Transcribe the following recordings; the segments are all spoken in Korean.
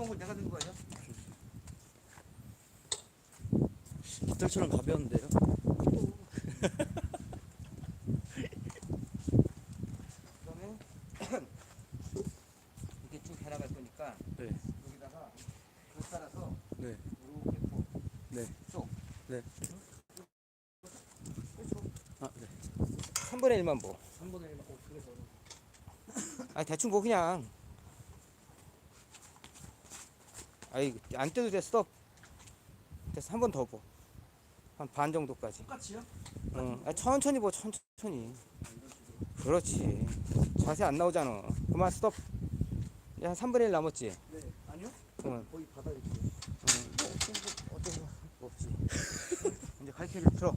무거운 걸 내가 든 거예요? 깃털처럼 가벼운데요? 그다음에 이렇게 쭉 해나갈 거니까 네. 여기다가 네. 이렇게 또 네. 쏙. 아, 네. 3분의 1만 보. 3분의 1 어, 그래서 아니 대충 보 그냥. 아이 안 떼도 돼 스톱. 됐어 한 번더 보. 한반 정도까지. 똑같이요? 응. 아, 천천히 보 천천히. 그렇지. 자세 안 나오잖아. 그만 스톱. 이제 한 3분의 1 남았지? 네. 아니요? 응. 거의 바닥에 있어요. 응. 뭐 어떤 거 없지. 이제 갈퀴를 들어.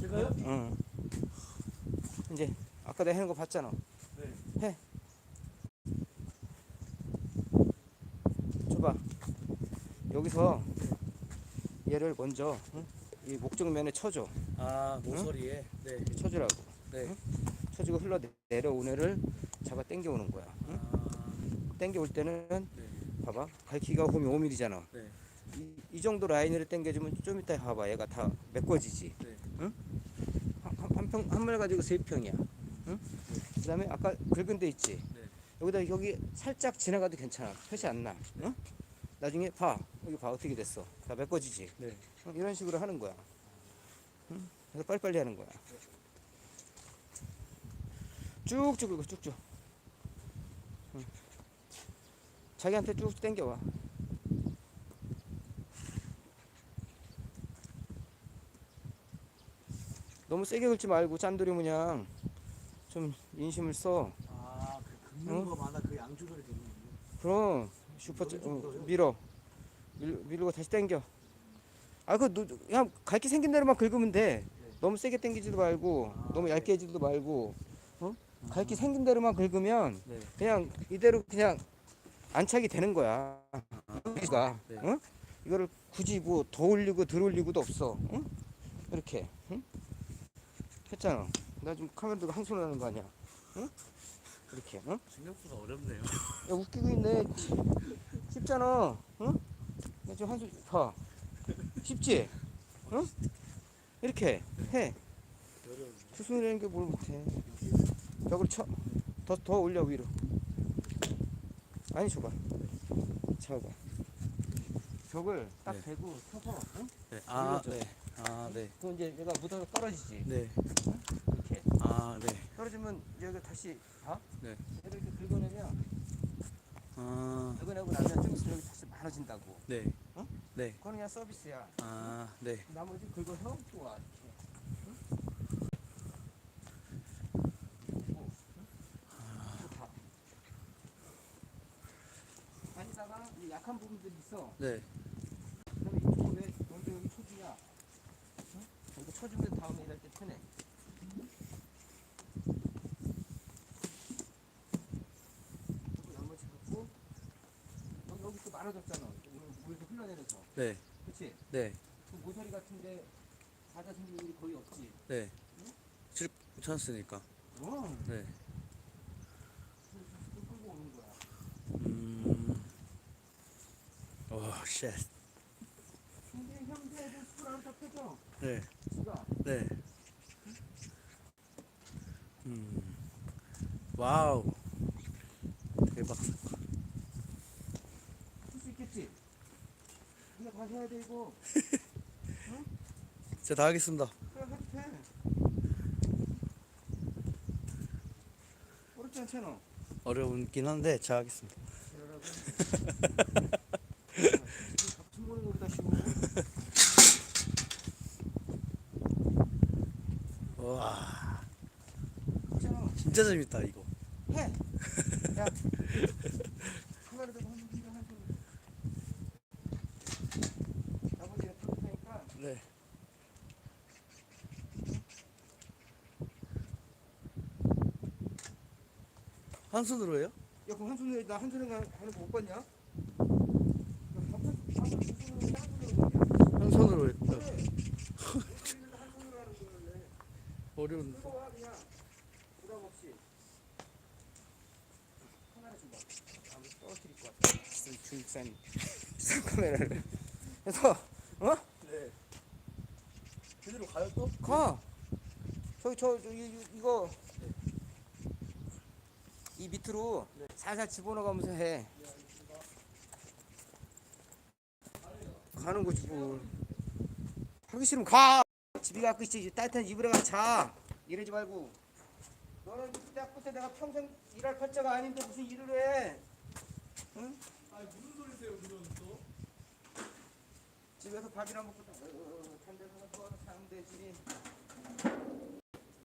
제가요? 응. 이제 아까 내가 해는 거 봤잖아. 네. 줘봐. 여기서 얘를 먼저 응? 이 목적면에 쳐줘. 아, 모서리에. 네. 쳐주라고. 네. 쳐주고 흘러 내려온 애를 잡아 당겨 오는 거야. 응? 아, 당겨 올 때는 네. 봐봐. 갈퀴가 홈이 5mm잖아. 네. 이, 이 정도 라인을 당겨주면 좀 이따 봐봐. 얘가 다 메꿔지지. 네. 응? 한, 한, 한 평, 한 말 가지고 세 평이야. 응? 그 다음에 아까 긁은 데 있지. 네. 여기다 여기 살짝 지나가도 괜찮아. 표시 안 나. 응? 나중에 봐. 여기 봐. 어떻게 됐어. 다 메꿔지지. 네. 응? 이런 식으로 하는 거야. 응? 그래서 빨리빨리 하는 거야. 쭉쭉 긁어, 쭉쭉. 응. 자기한테 쭉 당겨와. 너무 세게 긁지 말고 짠돌이 모양 좀 인심을 써. 아, 그 긁는 응? 거마다 그 양조절이 되는군요. 그럼 슈퍼 짜- 어, 밀어 밀, 밀고 다시 당겨 아그 그냥 갈기 생긴 대로만 긁으면 돼 너무 세게 당기지도 말고 아, 너무 네. 얇게 해지도 말고 어? 갈기 생긴 대로만 긁으면 네. 그냥 이대로 그냥 안착이 되는 거야 네. 어? 이거를 굳이 뭐 더 올리고 덜 올리고도 없어 응? 이렇게 응? 했잖아 나 지금 카메라 들고 한손 하는 거 아니야 응? 이렇게 응? 생각보다 어렵네요. 야 웃기고 있네 쉽잖아 응? 나 지금 한숨 봐 쉽지? 응? 이렇게 해 투순이라는 게 뭘 못해 벽을 쳐 더 더 올려 위로 아니 줘봐 잡아봐 벽을 딱 네. 대고 서서 응? 네. 아, 밀어줘. 네. 아, 네. 그럼 이제 얘가 묻어서 떨어지지 네. 이렇게 아, 네. 떨어지면 여기 다시 봐? 네. 얘를 이렇게 긁어내면 아, 긁어내고 나면 좀 있으면 여기 다시 많아진다고 네. 응? 네. 그건 그냥 서비스야 아, 네. 나머지 긁어서 또 와. 아니다가 이 약한 부분들이 있어. 네. 이쪽은 왜 먼저 여기 쳐주냐? 응? 이거 쳐주면 다음에 일할 때 편해. 그리고 나머지 갖고 여기 여기 또 많아졌잖아. 오늘 물에서 흘러내려서. 네. 그렇지? 네. 그 모서리 같은데 사자 생긴 일이 거의 없지. 네. 실 괜찮으니까. 어. 네. 또 끌고 오는 거야. 음. 오, 쉣. 근데 형제도 술안 tap혀져. 네. 지가. 네. 음. 와우. 대박. 할수 있겠지. 네가 다 해야 되고. 제가 다 하겠습니다. 그래 해도 돼. 어렵지 않잖아. 어려운긴 한데 제가 하겠습니다. 같은 거기다. 와, 있잖아. 진짜 재밌다 이거. 해. 야. 카메라 대고 한번 흔들어 한 손. 나머지 옆으로 테니까. 네. 한 손으로 해요? 야, 그럼 한 손에 나 한 손에 하는 거 못 봤냐? 야, 한 손- 한 손으로 한? 한 했다. 그래. 우리는 한 손으로 하는 거를 어려운. 뜨거워 그냥 부담 없이. 카메라 좀 봐. 아무 떨어뜨릴 것 같아. 중국산 비싼 카메라를 그래서 어? 네. 제대로 가요 또? 가 저기 저, 저 이, 이- 이거 이 밑으로 네. 살살 집어넣어가면서 해 가는 거지 뭘 하기 싫으면 가 집이 갖고 있지 따뜻한 이불에 가서 자 이러지 말고 너는 그때 그때 내가 평생 일할 팔자가 아닌데 무슨 일을 해 응? 아니 무슨 소리세요 그건 또? 집에서 밥이나 먹고 어, 담배 하나 또 사면 되지